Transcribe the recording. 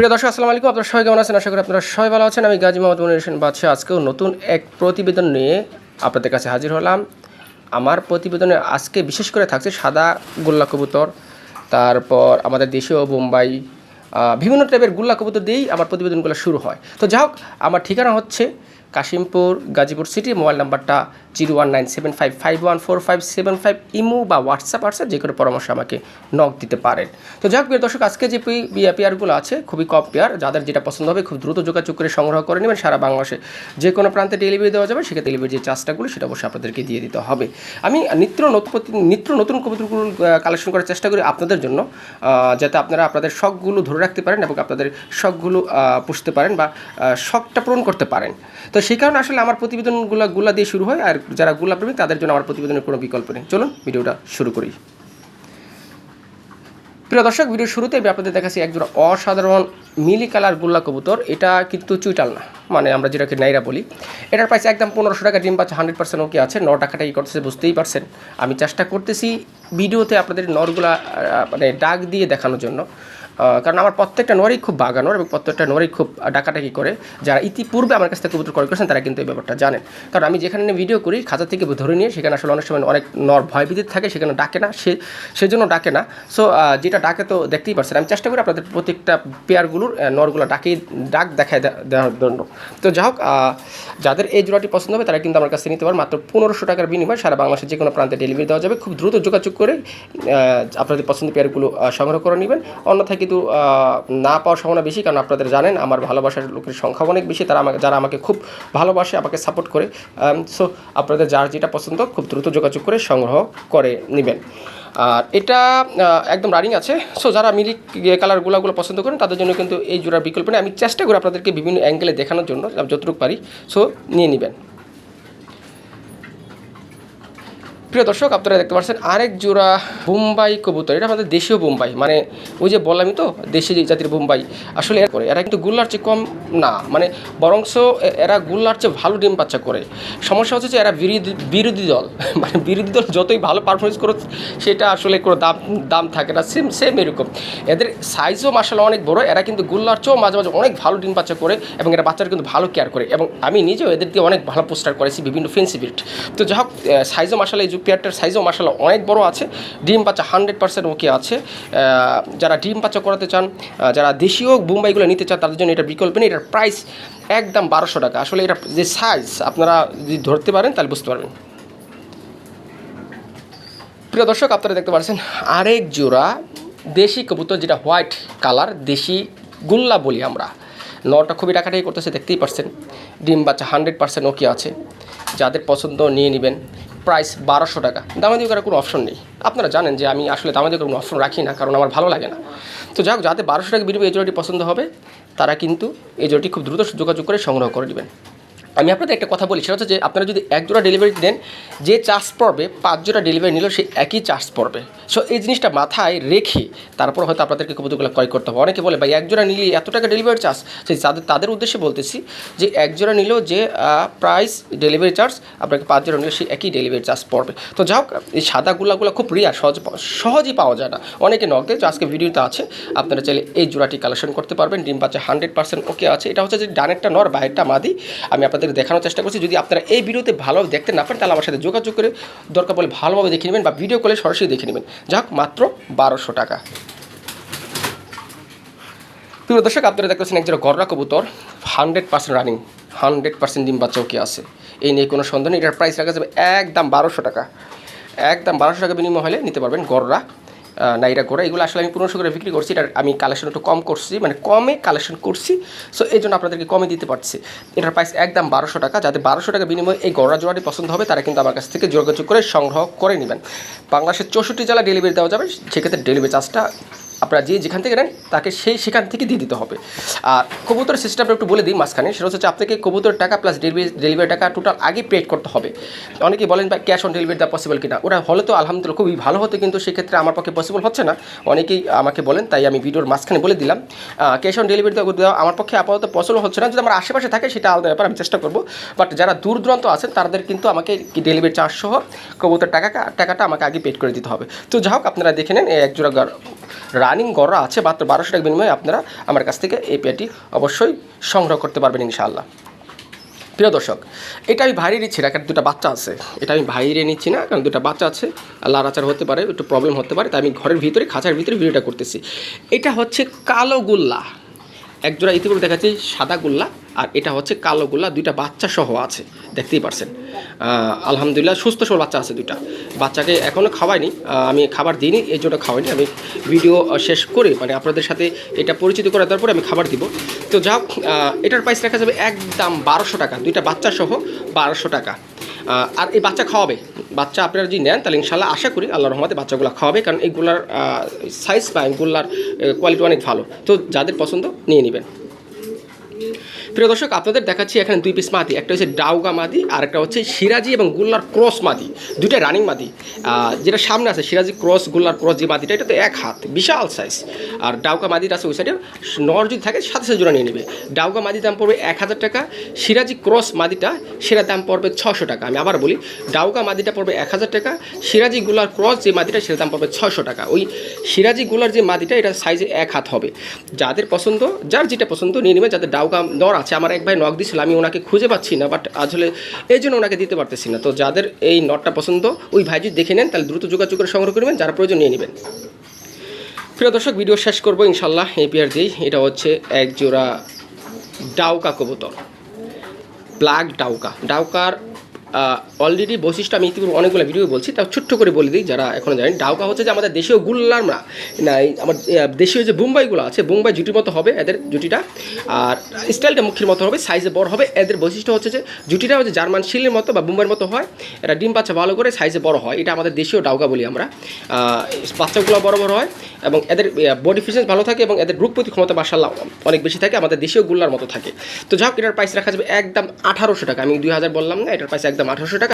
প্রিয় দর্শক, আসসালামু আলাইকুম। আপনারা সবাই কেমন আছেন? আশা করি আপনারা সবাই ভালো আছেন। আমি গাজী মোহাম্মদ মনির হোসেন বাদশাহ। আজকেও নতুন এক প্রতিবেদন নিয়ে আপনাদের কাছে হাজির হলাম। আমার প্রতিবেদনে আজকে বিশেষ করে থাকছে সাদা গোল্লা কবুতর। তারপর আমাদের দেশীয় বোম্বাই বিভিন্ন টাইপের গোল্লা কবুতর দিয়েই আমার প্রতিবেদনগুলো শুরু হয়। তো যাই হোক, আমার ঠিকানা হচ্ছে কাশিমপুর গাজীপুর সিটি মোবাইল নাম্বারটা zero one nine seven five five one four five seven five, imo বা হোয়াটসঅ্যাপ আছে, যে কোনো পরামর্শ আমাকে নক দিতে পারেন। তো যাক প্রিয় দর্শক, আজকে যে পেয়ারগুলো আছে, খুবই কম পেয়ার যাদের যেটা পছন্দ হবে খুব দ্রুত যোগাযোগ করে সংগ্রহ করে নেবেন। সারা বাংলাদেশে যে কোনো প্রান্তে ডেলিভারি দেওয়া যাবে, সেক্ষেত্রে ডেলিভারি যে চার্জটাগুলো সেটা অবশ্যই আপনাদেরকে দিয়ে দিতে হবে। আমি নিত্য নতুন নিত্য নতুন কবুতরগুলো কালেকশন করার চেষ্টা করি আপনাদের জন্য যাতে আপনারা আপনাদের শখগুলো ধরে রাখতে পারেন এবং আপনাদের শখগুলো পুষতে পারেন বা শখটা পূরণ করতে পারেন। তো সেই কারণে আসলে আমার প্রতিবেদনগুলো গুলা দিয়ে শুরু হয়। আর যারা গুলা প্রেমী তাদের জন্য আমার প্রতিবেদনের কোনো বিকল্প নেই। চলুন, ভিডিওটা শুরু করি। প্রিয় দর্শক, ভিডিও শুরুতে আমি আপনাদের দেখাচ্ছি একজন অসাধারণ মিলি কালার গোল্লা কবুতর। এটা কিন্তু চুইটাল না মানে আমরা যেটাকে নাইরা বলি। এটার প্রাইস একদম পনেরোশো টাকা, ডিম পাচ্ছে হান্ড্রেড পার্সেন্ট ওকে আছে। ন টাকাটা ই করতেছে, বুঝতেই পারছেন। আমি চেষ্টা করতেছি ভিডিওতে আপনাদের নরগুলা মানে ডাক দিয়ে দেখানোর জন্য। কারণ আমার প্রত্যেকটা নরই খুব বাগানোর এবং প্রত্যেকটা নরই খুব ডাকাটাকি করে। যারা ইতিপূর্বে আমার কাছ থেকে কবুতর ক্রয় করেছেন, তারা কিন্তু এই ব্যাপারটা জানেন। কারণ আমি যেখানে ভিডিও করি, খাঁচা থেকে ধরে নিয়ে, সেখানে আসলে অনেক সময় অনেক নর ভয়ভীতি থাকে, সেখানে ডাকে না, সে সেজন্য ডাকে না। সো যেটা ডাকে তো দেখতেই পারছেন। আমি চেষ্টা করি আপনাদের প্রত্যেকটা পেয়ারগুলোর নরগুলো ডাকেই, ডাক দেখায় দেওয়ার জন্য। তো যাই হোক যাদের এই জোড়াটি পছন্দ হবে, তারা কিন্তু আমার কাছে নিতে পারেন মাত্র পনেরোশো টাকার বিনিময়ে সারা বাংলাদেশের যে কোনো প্রান্তে ডেলিভারি দেওয়া যাবে। খুব দ্রুত যোগাযোগ করে আপনাদের পছন্দের পেয়ারগুলো সংগ্রহ করে নেবেন। অন্যথায় কিন্তু না পাওয়ার সম্ভাবনা বেশি, কারণ আপনাদের জানেন, আমার ভালোবাসার লোকের সংখ্যা অনেক বেশি, তারা আমাকে, যারা আমাকে খুব ভালোবাসে, আমাকে সাপোর্ট করে। সো আপনাদের যার যেটা পছন্দ, খুব দ্রুত যোগাযোগ করে সংগ্রহ করে নেবেন। আর এটা একদম রানিং আছে। সো যারা মিলি কালার গোলাগুলো পছন্দ করেন, তাদের জন্য কিন্তু এই জোড়ার বিকল্প নেই। আমি চেষ্টা করি আপনাদেরকে বিভিন্ন অ্যাঙ্গেলে দেখানোর জন্য, যতটুকু পারি। সো নিয়ে নেবেন। প্রিয় দর্শক, আপনারা দেখতে পাচ্ছেন আরেক জোড়া বোম্বাই কবুতর। এটা আমাদের দেশীয় বোম্বাই মানে ওই যে বললামই তো দেশি জাতির বোম্বাই। আসলে এরা করে, এরা কিন্তু গুল্লার চেয়ে কম না মানে বরংস এ- এরা গুল্লার চেয়ে ভালো ডিম বাচ্চা করে। সমস্যা হচ্ছে যে এরা বিরোধী বিরোধী দল। মানে বিরোধী দল যতই ভালো পারফরমেন্স করো সেটা আসলে কোনো দাম দাম থাকে না সেম সেম এরকম। এদের সাইজও মাসাল অনেক বড়, এরা কিন্তু গুল্লার চেয়েও মাঝে মাঝে অনেক ভালো ডিম বাচ্চা করে এবং এরা বাচ্চারা কিন্তু ভালো কেয়ার করে। এবং আমি নিজেও এদের দিয়ে অনেক ভালো পোস্টার করেছি বিভিন্ন ফেন্সি বিট তো যাই হোক সাইজও মাসাল এই পেয়ারটার সাইজও মাসাল অনেক বড় আছে। ডিম বাচ্চা হান্ড্রেড পার্সেন্ট ওকে আছে। যারা ডিম বাচ্চা করাতে চান যারা দেশীয় বোম্বাইগুলো নিতে চান, তাদের জন্য এটা বিকল্প নেই। এটার প্রাইস একদম বারোশো টাকা। আসলে এটা যে সাইজ আপনারা যদি ধরতে পারেন, তাহলে বুঝতে পারবেন। প্রিয় দর্শক, আপনারা দেখতে পাচ্ছেন আরেক জোড়া দেশি কবুতর, যেটা হোয়াইট কালার, দেশি গুল্লা বলি আমরা। নটা খুবই টাকাটাই করতেছে, দেখতেই পাচ্ছেন ডিম বাচ্চা হান্ড্রেড পার্সেন্ট ওকে আছে। যাদের পছন্দ, নিয়ে নেবেন। প্রাইস বারোশো টাকা। দামাদি করার কোনো অপশন নেই। আপনারা জানেন যে আমি আসলে দামাদি কোনো অপশন রাখি না, কারণ আমার ভালো লাগে না। তো যাক যাতে বারোশো টাকা বিনিময়ে এই পছন্দ হবে, তারা কিন্তু এই খুব দ্রুত যোগাযোগ করে সংগ্রহ করে নেবেন। আমি আপনাদের একটা কথা বলি, সেটা হচ্ছে যে আপনারা যদি এক জোড়া ডেলিভারি দেন, যে চার্জ পড়বে, পাঁচ জোড়া ডেলিভারি নিলেও সেই একই চার্জ পড়বে। সো এই জিনিসটা মাথায় রেখে তারপর হয়তো আপনাদেরকে কবুতরগুলো ক্রয় করতে হবে। অনেকে বলে, ভাই, এক জোড়া নিলে এত টাকা ডেলিভারি চার্জ সেই তাদের তাদের উদ্দেশ্যে বলতেছি যে, এক জোড়া নিলেও যে প্রাইস ডেলিভারি চার্জ আপনাকে পাঁচ জোড়া নিলে সেই একই ডেলিভারি চার্জ পড়বে। তো যাই হোক, এই সাদা গুলাগুলো খুব রিয়ার সহজ সহজেই পাওয়া যায় না। অনেকে নক দেয় আজকে ভিডিওতে আছে, আপনারা চাইলে এই জোড়াটি কালেকশন করতে পারবেন। ডিম বাচ্চা হান্ড্রেড পার্সেন্ট ওকে আছে। এটা হচ্ছে যে ডানেরটা নর বাহিরটা মাদি। আমি আপনাদের দেখানোর চেষ্টা করছি। যদি আপনারা এই ভিডিওতে ভালোভাবে দেখতে না পারেন, তাহলে আমার সাথে যোগাযোগ করে দরকার বলে ভালোভাবে দেখে নেবেন বা ভিডিও কলে সরাসরি দেখে নেবেন। যাক, মাত্র বারোশো টাকা। প্রিয় দর্শক, আপনারা দেখতেছেন একজন গররা কবুতর hundred percent running hundred percent ডিম বাচ্চা ওকে আছে। এই নিয়ে কোনো সন্দেহ নেই, এটার প্রাইস রাখা যাবে একদম বারোশো টাকা। একদম বারোশো টাকা বিনিময় হলে নিতে পারবেন গররা নাইরা গোড়া এগুলো আসলে আমি পনেরোশো করে বিক্রি করছি এটা আমি কালেকশন একটু কম করছি মানে কমে কালেকশন করছি সো এই জন্য আপনাদেরকে কমে দিতে পারছি। এটার প্রাইস একদম বারোশো টাকা যাতে বারোশো টাকা বিনিময়ে এই গড়া জোড়াটি পছন্দ হবে, তারা কিন্তু আমার কাছ থেকে যোগাযোগ করে সংগ্রহ করে নেবেন। বাংলাদেশের চৌষট্টি জেলা ডেলিভারি দেওয়া যাবে, সেক্ষেত্রে ডেলিভারি চার্জটা আপনারা যে যেখান থেকে নেন, তাকে সেই সেখান থেকে দিয়ে দিতে হবে। আর কবুতর সিস্টেমটা একটু বলে দিই মাঝখানে, সেটা হচ্ছে আপনাকে কবুতর টাকা প্লাস ডেলিভারি ডেলিভারি টাকা টোটাল আগে পেড করতে হবে। অনেকে বলেন বা ক্যাশ অন ডেলিভারি দেওয়া পসিবল কিনা? ওরা হলে তো আলহামদুলিল্লাহ খুবই ভালো হতো, কিন্তু সেক্ষেত্রে আমার পক্ষে পসিবল হচ্ছে না। অনেকেই আমাকে বলেন, তাই আমি ভিডিওর মাঝখানে বলে দিলাম। ক্যাশ অন ডেলিভারি দেওয়া আমার পক্ষে আপাতত পসিবল হচ্ছে না। যদি আমার আশেপাশে থাকে, সেটা আলাদা ব্যাপার, আমি চেষ্টা করব। বাট যারা দূর দূরান্ত আছেন, তাদের কিন্তু আমাকে ডেলিভারি চার্জ সহ কবুতর টাকা, টাকাটা আমাকে আগে পেড করে দিতে হবে। তো যাই হোক, আপনারা দেখে নেন এক জোড়া রানিং গড়া আছে মাত্র বারোশো টাকা বিনিময়ে আপনারা আমার কাছ থেকে এই পেয়ারটি অবশ্যই সংগ্রহ করতে পারবেন ইনশাআল্লাহ। প্রিয় দর্শক, এটা আমি ভাইরে নিচ্ছি না কারণ দুটা বাচ্চা আছে। এটা আমি ভাইরে নিচ্ছি না, কারণ দুটা বাচ্চা আছে লাড়াচার হতে পারে, একটু প্রবলেম হতে পারে, তাই আমি ঘরের ভিতরে, খাঁচার ভিতরে ভিডিওটা করতেছি। এটা হচ্ছে কালো গুল্লা। একজোড়া ইতিপূর্বে দেখাচ্ছি সাদা গুল্লা। আর এটা হচ্ছে কালো গুল্লা দুইটা বাচ্চা সহ আছে, দেখতেই পারছেন। আলহামদুলিল্লাহ সুস্থ সবল বাচ্চা আছে দুইটা। বাচ্চাকে এখনও খাওয়াইনি আমি খাবার দিইনি, এই জন্য খাওয়াইনি। আমি ভিডিও শেষ করে মানে আপনাদের সাথে এটা পরিচিত করে দেওয়ার পরে আমি খাবার দিব। তো যাও এটার প্রাইস রাখা যাবে একদম বারোশো টাকা, দুইটা বাচ্চা সহ বারোশো টাকা। আর এই বাচ্চা খাওয়াবে, বাচ্চা আপনারা যদি নেন, তাহলে ইনশাল্লাহ আশা করি আল্লাহ রহমতে বাচ্চাগুলো খাওয়াবে, কারণ এইগুলার সাইজ বা এগুলার কোয়ালিটি অনেক ভালো। তো যাদের পছন্দ, নিয়ে নেবেন। প্রিয় দর্শক, আপনাদের দেখাচ্ছি এখানে দুই পিস মাদি। একটা হচ্ছে ডাউগা মাদি আর একটা হচ্ছে সিরাজি এবং গুল্লার ক্রস মাদি। দুইটা রানিং মাদি। যেটা সামনে আছে, সিরাজি ক্রস, গুল্লার ক্রস যে মাদিটা এটা তো এক হাত, বিশাল সাইজ আর ডাউকা মাদিটা আছে ওই সাইডে নর যদি থাকে, সাথে সাথে জোড়া নিয়ে নেবে। ডাউকা মাদি দাম পড়বে এক হাজার টাকা, সিরাজি ক্রস মাদিটা সেটা দাম পড়বে ছশো টাকা। আমি আবার বলি ডাউকা মাদিটা পড়বে এক হাজার টাকা, সিরাজি গুলার ক্রস যে মাদিটা সেটা দাম পড়বে ছশো টাকা। ওই সিরাজি গুলার যে মাদিটা এটা সাইজে এক হাত হবে। যাদের পছন্দ, যার যেটা পছন্দ, নিয়ে নেবে। যাদের ডাউকা দর আছে। আমার এক ভাই নখ দিয়েছিল আমি ওনাকে খুঁজে পাচ্ছি না বাট আসলে এই জন্য ওনাকে দিতে পারতেছি না। তো যাদের এই নটটা পছন্দ, ওই ভাই যদি দেখে নেন, তাহলে দ্রুত যোগাযোগ করে সংগ্রহ করবেন, যারা প্রয়োজন নিয়ে নেবেন। প্রিয় দর্শক ভিডিও শেষ করব ইনশাল্লাহ এই পেয়ার দিয়েই এটা হচ্ছে এক জোড়া ডাউকা কবুতর। ব্ল্যাক ডাউকা। ডাউকার অলরেডি বৈশিষ্ট্য আমি ইতিপূর্বে অনেকগুলো ভিডিও বলছি, তাও ছোট্ট করে বলে দিই, যারা এখনও জানেন, ডাউকা হচ্ছে যে আমাদের দেশীয় গুল্লার না আমার দেশীয় যে বোম্বাইগুলো আছে, বোম্বাই জুটির মতো হবে এদের জুটিটা, আর স্টাইলটা মুখের মতো হবে সাইজে বড় হবে, এদের বৈশিষ্ট্য হচ্ছে যে জুটিটা হচ্ছে জার্মান শিলের মতো বা বোম্বাইয়ের মতো হয়, এটা ডিম বাচ্চা ভালো করে সাইজে বড় হয়, এটা আমাদের দেশীয় ডাউকা বলি আমরা। বাচ্চাগুলো বড় বড় হয়, এবং এদের বডি ফিটনেস ভালো থাকে, এবং এদের রোগ প্রতি ক্ষমতা মার্শাল্লাহ অনেক বেশি থাকে, আমাদের দেশীয় গুল্লার মতো থাকে। তো যাই হোক, এটার প্রাইস রাখা যাবে একদম আঠারোশো টাকা, আমি দুই হাজার বললাম না, এটার প্রাইস একদম আঠারোশো টাকা